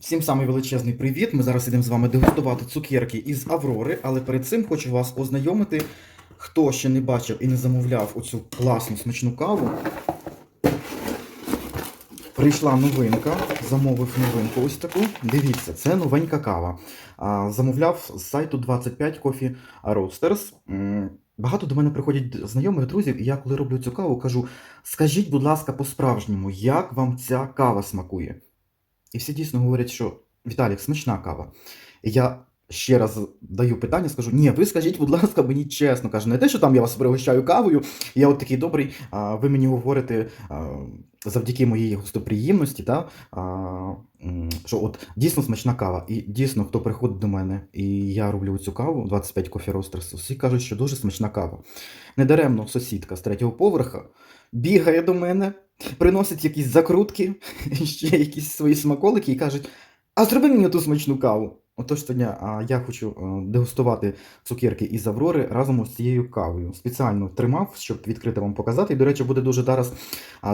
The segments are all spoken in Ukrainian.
Всім самий величезний привіт. Ми зараз ідемо з вами дегустувати цукерки із Аврори, але перед цим хочу вас ознайомити, хто ще не бачив і не замовляв оцю класну смачну каву. Прийшла новинка, замовив новинку ось таку. Дивіться, це новенька кава. Замовляв з сайту 25 Coffee Roasters. Багато до мене приходять знайомих друзів, і я коли роблю цю каву, кажу: скажіть, будь ласка, по-справжньому, як вам ця кава смакує? І всі дійсно говорять, що Віталік, смачна кава. Я ще раз даю питання, скажу: ні, ви скажіть, будь ласка, мені чесно кажу, не те, що там я вас пригощаю кавою, я от такий добрий, а ви мені говорите завдяки моїй гостоприємності, та, що от дійсно смачна кава. І дійсно, хто приходить до мене, і я роблю цю каву, 25 Coffee Roasters, всі кажуть, що дуже смачна кава. Недаремно сусідка з третього поверха бігає до мене, приносить якісь закрутки, ще якісь свої смаколики і кажуть: а зроби мені ту смачну каву. Отож, сьогодні а, я хочу дегустувати цукерки із Аврори разом з цією кавою. Спеціально тримав, щоб відкрити вам показати. І, до речі, буде дуже зараз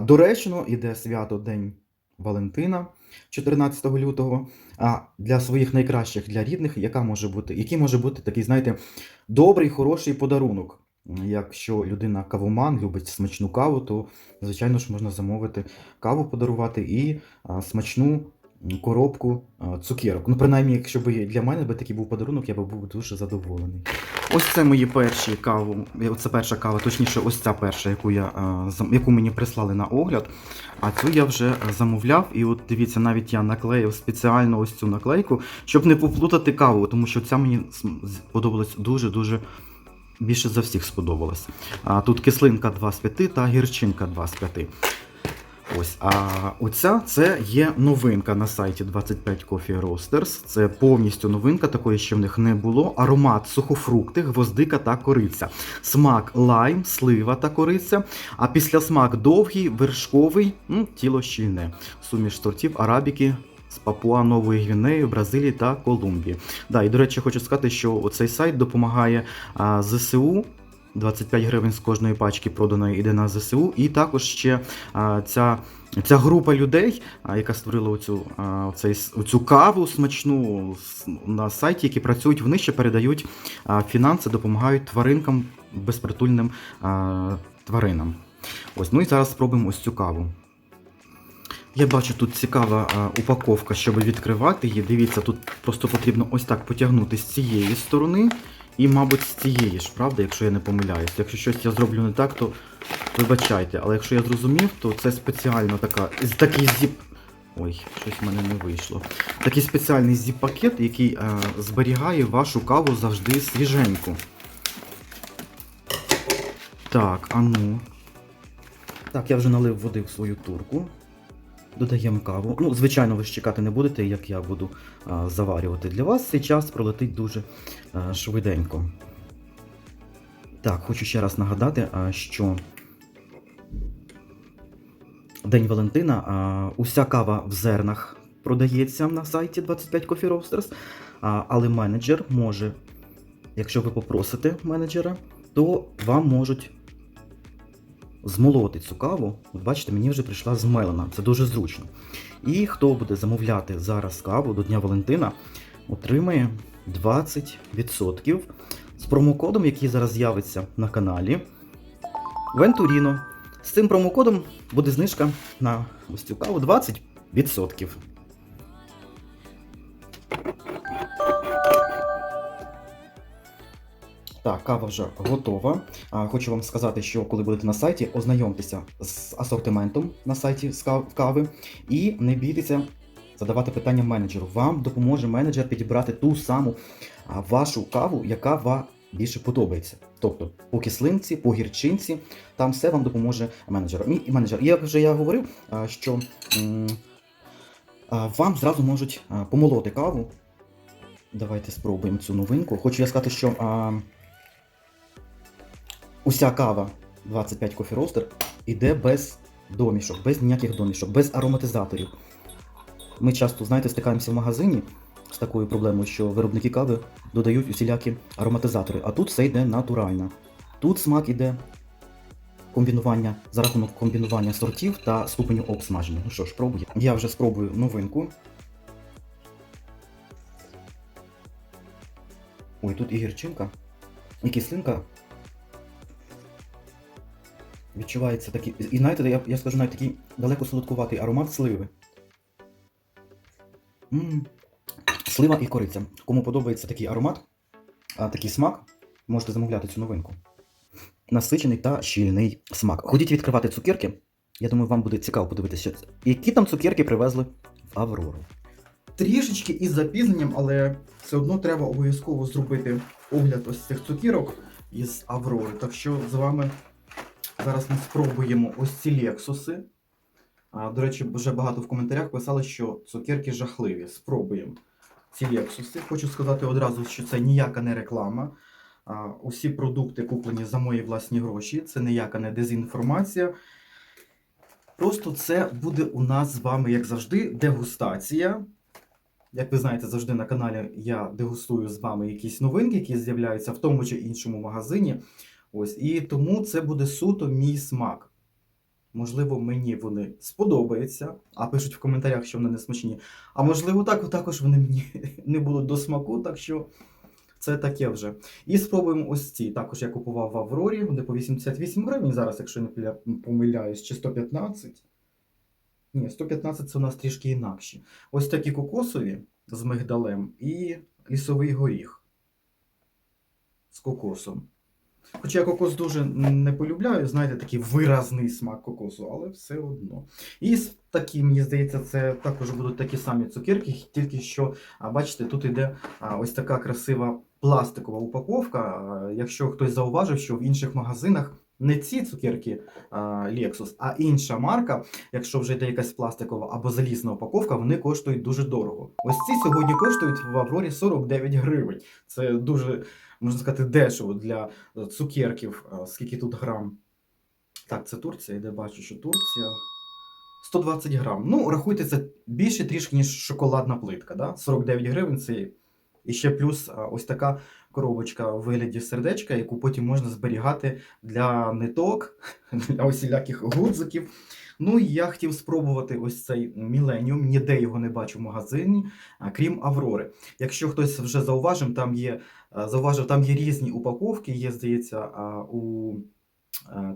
доречно, іде свято День Валентина 14 лютого. А для своїх найкращих, для рідних, яка може бути, який може бути такий, знаєте, добрий, хороший подарунок. Якщо людина кавоман любить смачну каву, то звичайно ж можна замовити каву подарувати і смачну коробку цукерок. Ну, принаймні, якщо б для мене би такий був подарунок, я би був дуже задоволений. Ось це мої перші каву. Це перша кава, точніше, ось ця перша, яку я яку мені прислали на огляд. А цю я вже замовляв, і от дивіться, навіть я наклеїв спеціально ось цю наклейку, щоб не поплутати каву, тому що ця мені см- з- подобалась дуже-дуже більше за всіх сподобалась. А, тут кислинка 2 з 5 та гірчинка 2 з 5. Ось, а оця це є новинка на сайті 25 Coffee Roasters. Це повністю новинка, такої ще в них не було. Аромат сухофрукти, гвоздика та кориця. Смак лайм, слива та кориця. А після смак довгий, вершковий, м, тіло щільне. Суміш сортів арабіки. З Папуа Нової Гвінеї, Бразилії та Колумбії. Да, і до речі, хочу сказати, що цей сайт допомагає а, ЗСУ. 25 гривень з кожної пачки проданої йде на ЗСУ. І також ще а, ця, ця група людей, а, яка створила оцю, а, цей, с- оцю каву смачну на сайті, які працюють, вони ще передають а, фінанси, допомагають тваринкам, безпритульним а, тваринам. Ось, ну і зараз спробуємо ось цю каву. Я бачу тут цікава а, упаковка, щоб відкривати її. Дивіться, тут просто потрібно ось так потягнути з цієї сторони. І, мабуть, з цієї ж, правда, якщо я не помиляюсь. Якщо щось я зроблю не так, то вибачайте. Але якщо я зрозумів, то це спеціально така. Такий зіп. Ой, щось в мене не вийшло. Такий спеціальний зіп-пакет, який е, зберігає вашу каву завжди свіженьку. Так, а ну. Так, я вже налив води в свою турку. Додаємо каву. Ну, звичайно, ви ж чекати не будете, як я буду а, заварювати. Для вас цей час пролетить дуже а, швиденько. Так, хочу ще раз нагадати, а, що День Валентина, а, уся кава в зернах продається на сайті 25 Coffee Roasters, а, але менеджер може, якщо ви попросите менеджера, то вам можуть змолоти цю каву. От бачите, мені вже прийшла змелена. Це дуже зручно. І хто буде замовляти зараз каву до Дня Валентина, отримає 20% з промокодом, який зараз з'явиться на каналі Вентуріно. З цим промокодом буде знижка на ось цю каву 20%. Так, кава вже готова. Хочу вам сказати, що коли будете на сайті, ознайомтеся з асортиментом на сайті з кав- кави і не бійтеся задавати питання менеджеру. Вам допоможе менеджер підібрати ту саму вашу каву, яка вам більше подобається. Тобто по кислинці, по гірчинці, там все вам допоможе менеджер. Мій менеджер. Як вже я говорив, що вам зразу можуть помолоти каву. Давайте спробуємо цю новинку. Хочу я сказати, що. А, уся кава 25 Coffee Roaster іде без домішок, без ніяких домішок, без ароматизаторів. Ми часто, знаєте, стикаємося в магазині з такою проблемою, що виробники кави додають усілякі ароматизатори, а тут все йде натурально. Тут смак іде комбінування, за рахунок комбінування сортів та ступеню обсмаження. Ну що ж, пробую. Я вже спробую новинку. Ой, тут і гірчинка, і кислинка Відчувається такий. І знаєте, я, я скажу навіть такий далеко солодкуватий аромат сливи. м Слива і кориця. Кому подобається такий аромат, а, такий смак, можете замовляти цю новинку. Насичений та щільний смак. Ходіть відкривати цукерки. Я думаю, вам буде цікаво подивитися, які там цукерки привезли в Аврору. Трішечки із запізненням, але все одно треба обов'язково зробити огляд ось цих цукірок із Аврори. Так що з вами зараз ми спробуємо ось ці лексуси. До речі, вже багато в коментарях писали, що цукерки жахливі. Спробуємо ці лексуси. Хочу сказати одразу, що це ніяка не реклама. Усі продукти куплені за мої власні гроші. Це ніяка не дезінформація. Просто це буде у нас з вами, як завжди, дегустація. Як ви знаєте, завжди на каналі я дегустую з вами якісь новинки, які з'являються в тому чи іншому магазині. Ось, і тому це буде суто мій смак. Можливо, мені вони сподобаються, а пишуть в коментарях, що вони не смачні. А можливо, так, також вони мені не будуть до смаку, так що це таке вже. І спробуємо ось ці. Також я купував в Аврорі, вони по 88 гривень зараз, якщо не помиляюсь, чи 115. Ні, 115 це у нас трішки інакші. Ось такі кокосові з мигдалем і лісовий горіх з кокосом. Хоча я кокос дуже не полюбляю, знаєте, такий виразний смак кокосу, але все одно. І такі, мені здається, це також будуть такі самі цукерки, тільки що, бачите, тут йде ось така красива пластикова упаковка. Якщо хтось зауважив, що в інших магазинах не ці цукерки а, Lexus, а інша марка, якщо вже йде якась пластикова або залізна упаковка, вони коштують дуже дорого. Ось ці сьогодні коштують в Аврорі 49 гривень. Це дуже, можна сказати, дешево для е, цукерків. Скільки тут грам? Так, це Турція, де бачу, що Турція. 120 грам. Ну, рахуйте, це більше трішки, ніж шоколадна плитка. Да? 49 гривень це і ще плюс ось така коробочка в вигляді сердечка, яку потім можна зберігати для ниток, для усіляких гудзиків. Ну і я хотів спробувати ось цей Міленіум, ніде його не бачу в магазині, крім Аврори. Якщо хтось вже зауважив, там є, зауважив, там є різні упаковки, є, здається, у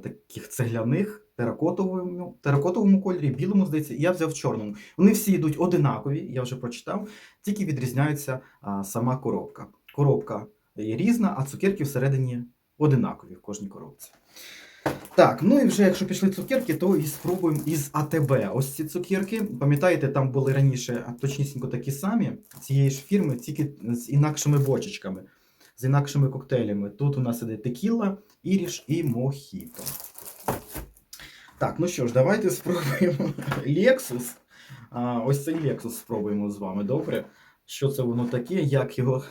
таких цегляних, теракотовому, теракотовому кольорі, білому, здається, і я взяв чорному. Вони всі йдуть одинакові, я вже прочитав, тільки відрізняється сама коробка. Коробка різна, а цукерки всередині одинакові в кожній коробці. Так, ну і вже якщо пішли цукерки, то і спробуємо із АТБ. Ось ці цукерки. Пам'ятаєте, там були раніше точнісінько такі самі цієї ж фірми, тільки з інакшими бочечками, з інакшими коктейлями. Тут у нас іде текіла, іріш і мохіто. Так, ну що ж, давайте спробуємо Lexus. Ось цей Lexus спробуємо з вами, добре? Що це воно таке, як його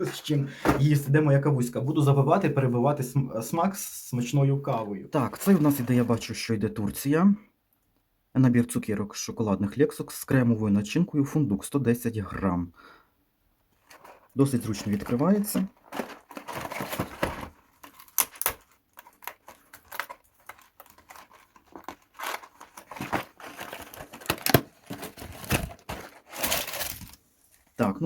з чим їсти, де моя кавуська. Буду забивати, перебивати смак з смачною кавою. Так, це у нас іде, я бачу, що йде Турція. Набір цукерок шоколадних лексок з кремовою начинкою фундук 110 грам. Досить зручно відкривається.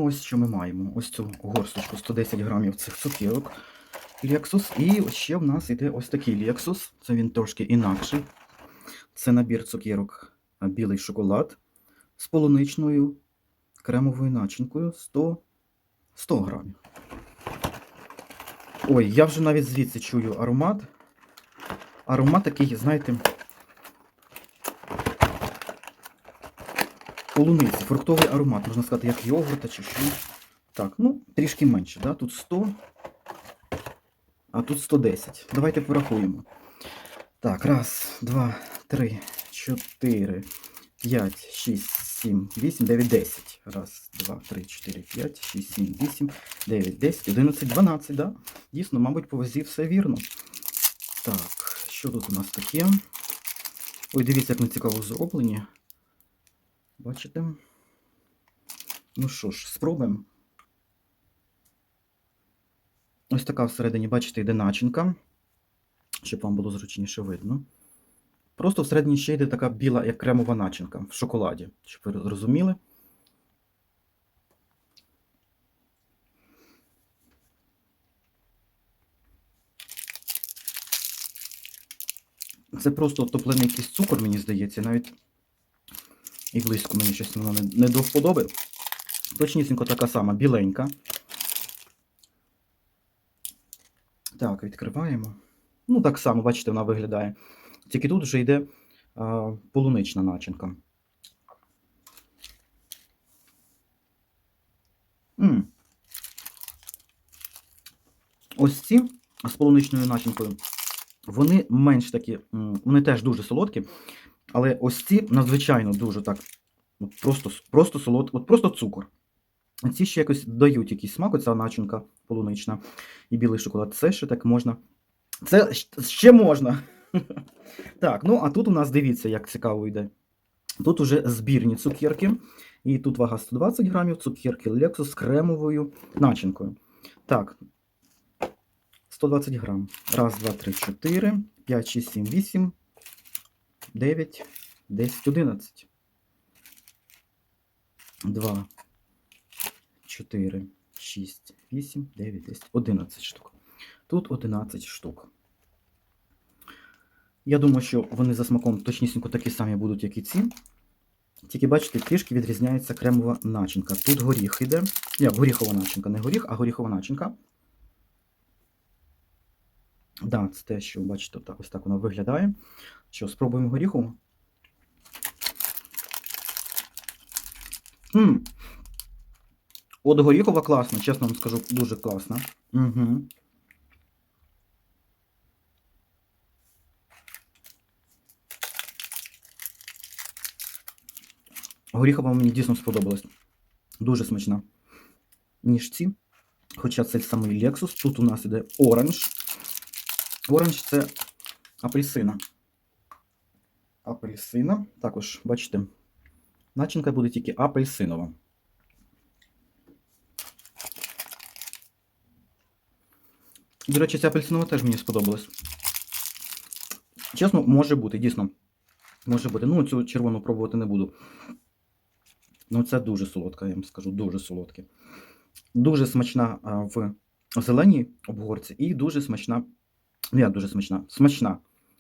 Ось що ми маємо. Ось цю горсточку 110 грамів цих цукерок Lexus. І ще в нас іде ось такий Lexus. Це він трошки інакший. Це набір цукерок білий шоколад з полуничною кремовою начинкою 100, 100 грамів. Ой, я вже навіть звідси чую аромат. Аромат такий, знаєте, полуниці, фруктовий аромат, можна сказати, як йогурта чи що. Так, ну, трішки менше, да? тут 100, а тут 110. Давайте порахуємо. Так, раз, два, три, чотири, п'ять, шість, сім, вісім, дев'ять, десять. Раз, два, три, чотири, п'ять, шість, сім, вісім, дев'ять, десять, одинадцять, дванадцять, да? Дійсно, мабуть, по вазі все вірно. Так, що тут у нас таке? Ой, дивіться, як ми цікаво зроблені. Бачите? Ну що ж, спробуємо. Ось така всередині, бачите, йде начинка, щоб вам було зручніше видно. Просто всередині ще йде така біла, як кремова начинка в шоколаді, щоб ви розуміли. Це просто топлений якийсь цукор, мені здається, навіть і близько мені щось воно не до вподоби. Точнісінько така сама, біленька. Так, відкриваємо. Ну, так само, бачите, вона виглядає. Тільки тут вже йде а, полунична начинка. м Ось ці з полуничною начинкою, вони менш такі, вони теж дуже солодкі, але ось ці надзвичайно дуже так, от просто, просто солод, от просто цукор. Ці ще якось дають якийсь смак, оця начинка полунична і білий шоколад. Це ще так можна. Це ще можна. Так, ну а тут у нас дивіться, як цікаво йде. Тут уже збірні цукерки. І тут вага 120 грамів, цукерки Lexus з кремовою начинкою. Так. 120 грам. Раз, два, три, чотири, п'ять, шість, сім, вісім, дев'ять, десять, одинадцять. Два, чотири, шість, вісім, дев'ять, десять, одинадцять штук. Тут 11 штук. Я думаю, що вони за смаком точнісінько такі самі будуть, як і ці. Тільки бачите, трішки відрізняється кремова начинка. Тут горіх іде. Ні, горіхова начинка, не горіх, а горіхова начинка. Да, це те, що бачите, так, ось так воно виглядає. Що, спробуємо горіху? От горіхова класна, чесно вам скажу, дуже класна. Угу. Горіхова мені дійсно сподобалась. Дуже смачна. Ніж ці. Хоча це самий Lexus. Тут у нас іде оранж. Оранж це апельсина. Апельсина. Також, бачите, начинка буде тільки апельсинова. До речі, ця апельсинова теж мені сподобалась. Чесно, може бути, дійсно. Може бути. Ну, цю червону пробувати не буду. Ну, це дуже солодка, я вам скажу, дуже солодке. Дуже смачна в зеленій обгорці і дуже смачна. Ну, як дуже смачна? Смачна.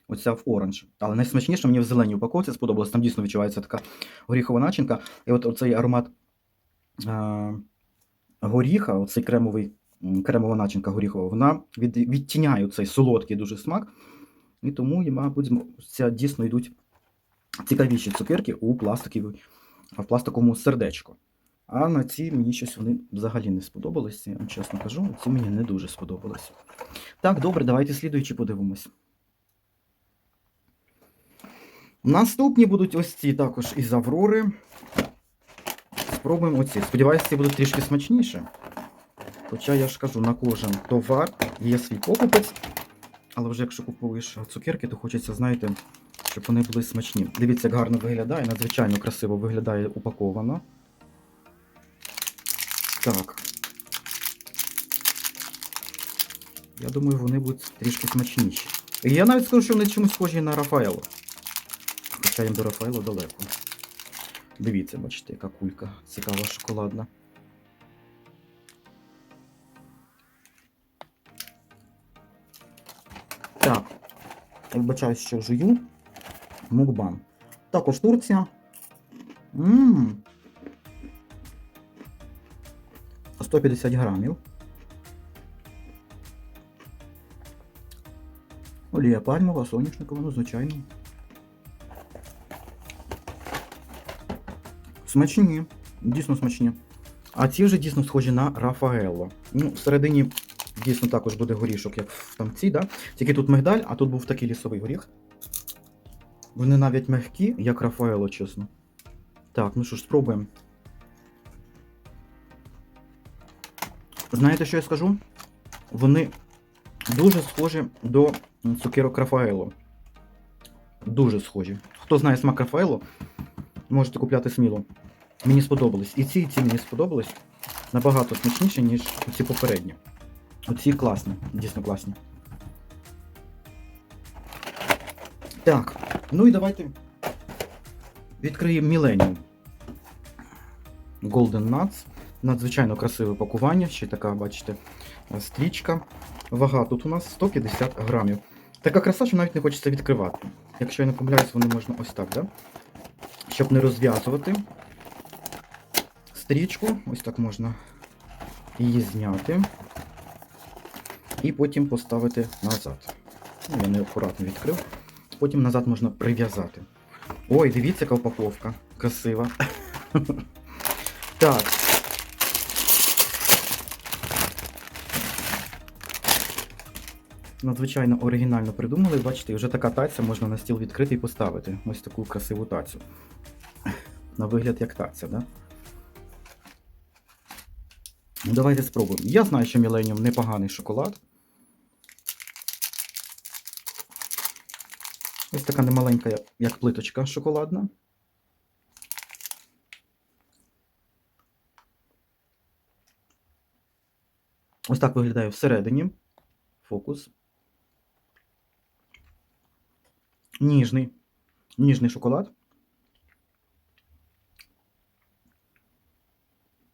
Оця в оранж. Але найсмачніше мені в зеленій упаковці сподобалось. Там дійсно відчувається така горіхова начинка. І от оцей аромат а, горіха, оцей кремовий, кремова начинка горіхова, вона від, відтіняє цей солодкий дуже смак. І тому, мабуть, дійсно йдуть цікавіші цукерки у пластиковій, в пластиковому сердечку. А на ці мені щось вони взагалі не сподобалися, я вам чесно кажу, ці мені не дуже сподобались. Так, добре, давайте слідуючі подивимось. Наступні будуть ось ці також із Аврори. Спробуємо оці. Сподіваюся, ці будуть трішки смачніше. Хоча я ж кажу, на кожен товар є свій покупець. Але вже якщо купуєш цукерки, то хочеться, знаєте, щоб вони були смачні. Дивіться, як гарно виглядає, надзвичайно красиво виглядає упаковано. Так. Я думаю, вони будуть трішки смачніші. І я навіть скажу, що вони чомусь схожі на Рафаело. Хоча їм до Рафаело далеко. Дивіться, бачите, яка кулька цікава, шоколадна. Я вибачаюсь, що жую. Мукбан. Також Турція. Ммм. 150 грамів. Олія пальмова, соняшникова, ну, звичайно. Смачні, дійсно смачні. А ці вже дійсно схожі на Рафаелло. Ну, всередині дійсно також буде горішок, як в там ці, да? Тільки тут мигдаль, а тут був такий лісовий горіх. Вони навіть м'які, як Рафаелло, чесно. Так, ну що ж, спробуємо. Знаєте, що я скажу? Вони дуже схожі до цукерок Рафаело. Дуже схожі. Хто знає смак Рафаело, можете купляти сміло. Мені сподобались. І ці, і ці мені сподобались набагато смачніше, ніж ці попередні. Оці класні, дійсно класні. Так, ну і давайте відкриємо Millennium. Golden Nuts. Надзвичайно красиве пакування, ще така, бачите, стрічка. Вага тут у нас 150 грамів. Така краса, що навіть не хочеться відкривати. якщо я не помиляюсь, вони можна ось так, да? Щоб не розв'язувати стрічку, ось так можна її зняти. І потім поставити назад. Ну, я неаккуратно відкрив. Потім назад можна прив'язати. Ой, дивіться, яка упаковка. Красива. Так. Надзвичайно оригінально придумали. Бачите, вже така таця можна на стіл відкрити і поставити. Ось таку красиву тацю. На вигляд як таця, да? Ну, давайте спробуємо. Я знаю, що Millennium непоганий шоколад. Ось така немаленька, як- плиточка шоколадна. Ось так виглядає всередині. Фокус. Ніжний. Ніжний шоколад.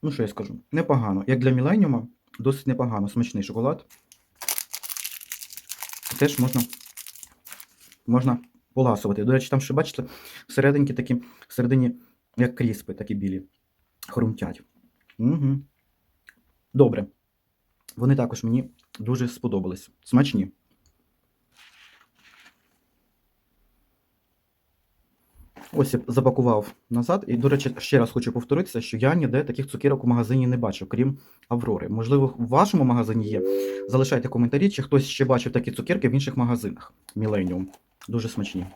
Ну, що я скажу? Непогано. Як для Міленіума, досить непогано. Смачний шоколад. Теж можна, можна поласувати. До речі, там ще бачите, всерединки такі, всередині, як кріспи, такі білі. Хрумтять. Угу. Добре. Вони також мені дуже сподобались. Смачні. Ось я запакував назад. І, до речі, ще раз хочу повторитися, що я ніде таких цукерок у магазині не бачив, крім Аврори. Можливо, в вашому магазині є. Залишайте коментарі, чи хтось ще бачив такі цукерки в інших магазинах. Millennium. Дуже смачні.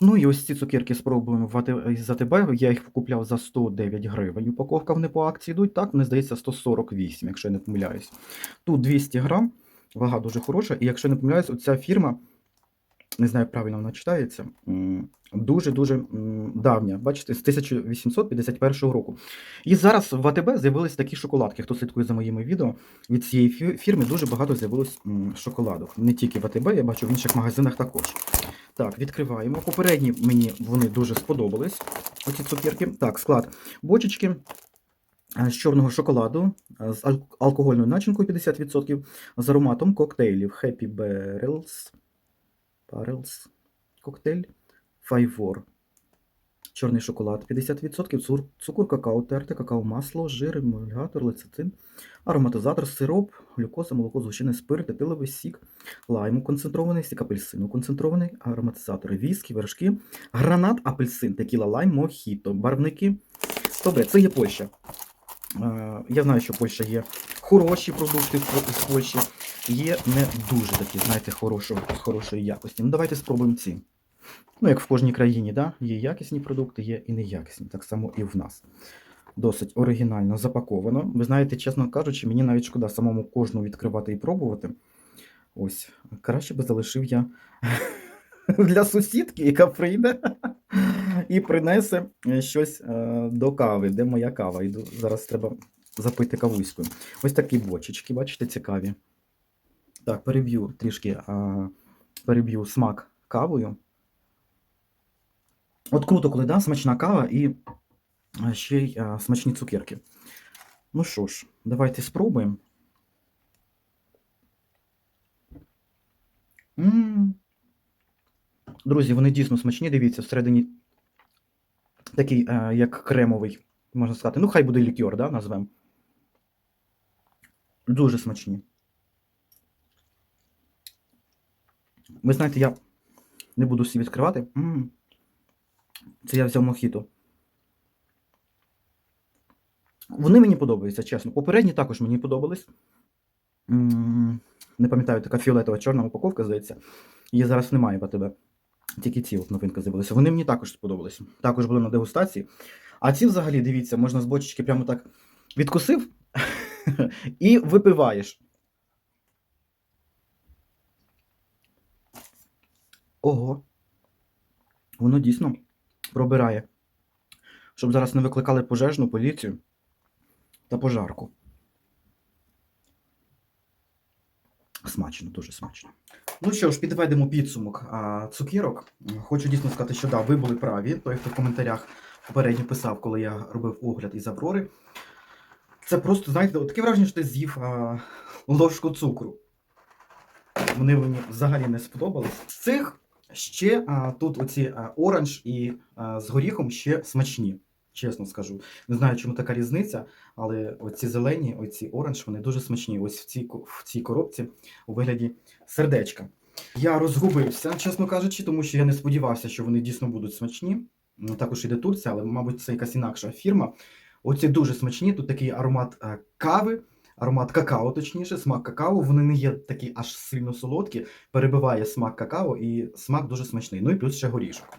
Ну і ось ці цукерки спробуємо в АТ- Я їх купляв за 109 гривень. Упаковка вони по акції йдуть. Так, мені здається, 148, якщо я не помиляюсь. Тут 200 грам, вага дуже хороша. І якщо я не помиляюсь, оця фірма, не знаю, як правильно вона читається, дуже-дуже давня. Бачите, з 1851 року. І зараз в АТБ з'явились такі шоколадки. Хто слідкує за моїми відео, від цієї фірми дуже багато з'явилось шоколадок. Не тільки в АТБ, я бачу в інших магазинах також. Так, відкриваємо. Попередні мені вони дуже сподобались. Оці цукерки. Так, склад бочечки е, з чорного шоколаду е, з алкогольною начинкою 50%, з ароматом коктейлів Happy Barrels. Barrels коктейль. Файвор. Чорний шоколад 50%, цукор, какао, терте, какао, масло, жир, емульгатор, лецитин, ароматизатор, сироп, глюкоза, молоко, згущений спирт, етиловий сік, лайму концентрований, сік апельсину концентрований, ароматизатори, віскі, вершки, гранат, апельсин, текіла, лайм, мохіто, барвники. Добре, це є Польща. Е, Я знаю, що Польща є хороші продукти з з Польщі, є не дуже такі, знаєте, хорошого, хорошої якості. Ну, давайте спробуємо ці. Ну, як в кожній країні, да? є якісні продукти, є і неякісні, так само і в нас. Досить оригінально запаковано. Ви знаєте, чесно кажучи, мені навіть шкода самому кожну відкривати і пробувати. Ось, краще би залишив я для сусідки, яка прийде і принесе щось е, до кави. Де моя кава? Йду, зараз треба запити кавуською. Ось такі бочечки, бачите, цікаві. Так, переб'ю трішки, а, переб'ю смак кавою. От круто, коли да, смачна кава і ще й а, смачні цукерки. Ну що ж, давайте спробуємо. М. Друзі, вони дійсно смачні. Дивіться, всередині такий, е, як кремовий, можна сказати. Ну, хай буде лікер, да, назвемо. Дуже смачні. Ви знаєте, я не буду всі відкривати. М. Це я взяв мохіто. Вони мені подобаються, чесно. Попередні також мені подобались. М, Не пам'ятаю, така фіолетова чорна упаковка, здається. Її зараз немає в АТБ. Тільки ці от новинки з'явилися. Вони мені також сподобалися. Також були на дегустації. А ці взагалі, дивіться, можна з бочечки прямо так відкусив і випиваєш. Ого. Воно дійсно пробирає. Щоб зараз не викликали пожежну поліцію та пожарку. Смачно, дуже смачно. Ну що ж, підведемо підсумок а, цукірок. Хочу дійсно сказати, що да, ви були праві. Той, хто в коментарях попередньо писав, коли я робив огляд із Аврори. Це просто, знаєте, таке враження, що ти з'їв а, ложку цукру. вони мені взагалі не сподобались. З цих ще а, тут оці а, оранж і а, з горіхом ще смачні. Чесно скажу. Не знаю, чому така різниця, але оці зелені, оці оранж, вони дуже смачні. Ось в цій, в цій коробці у вигляді сердечка. Я розгубився, чесно кажучи, тому що я не сподівався, що вони дійсно будуть смачні. Ну, також іде Турція, але, мабуть, це якась інакша фірма. Оці дуже смачні. Тут такий аромат е, кави, аромат какао, точніше, смак какао. Вони не є такі аж сильно солодкі, перебиває смак какао і смак дуже смачний. Ну і плюс ще горішок.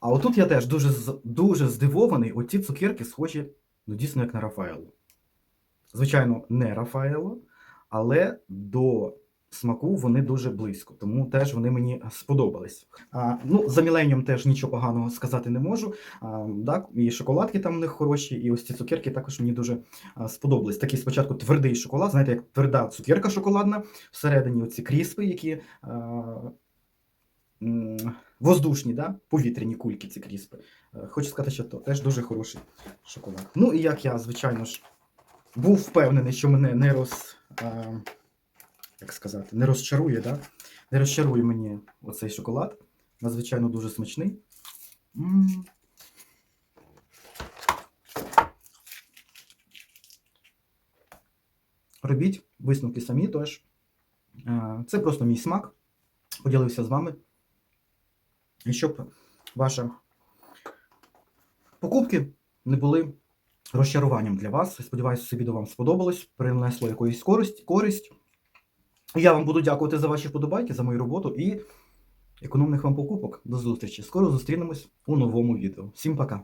А отут я теж дуже, дуже здивований. Оці цукерки схожі, ну, дійсно, як на Рафаело. Звичайно, не Рафаело, але до смаку вони дуже близько, тому теж вони мені сподобались. А, ну, за Міленіум теж нічого поганого сказати не можу. А, так, і шоколадки там у них хороші, і ось ці цукерки також мені дуже сподобались. Такий спочатку твердий шоколад, знаєте, як тверда цукерка шоколадна, всередині оці кріспи, які а, воздушні, да? повітряні кульки, ці кріспи. Е, Хочу сказати, що то теж дуже хороший шоколад. Ну і як я, звичайно ж, був впевнений, що мене не роз. Як сказати, не розчарує, да? не розчарує мені оцей шоколад. Надзвичайно дуже смачний. М. Робіть висновки самі теж. Е, Це просто мій смак. Поділився з вами. І щоб ваші покупки не були розчаруванням для вас. Сподіваюся, це відео вам сподобалось, принесло якоїсь користь. користь. Я вам буду дякувати за ваші вподобайки, за мою роботу і економних вам покупок. До зустрічі. Скоро зустрінемось у новому відео. Всім пока!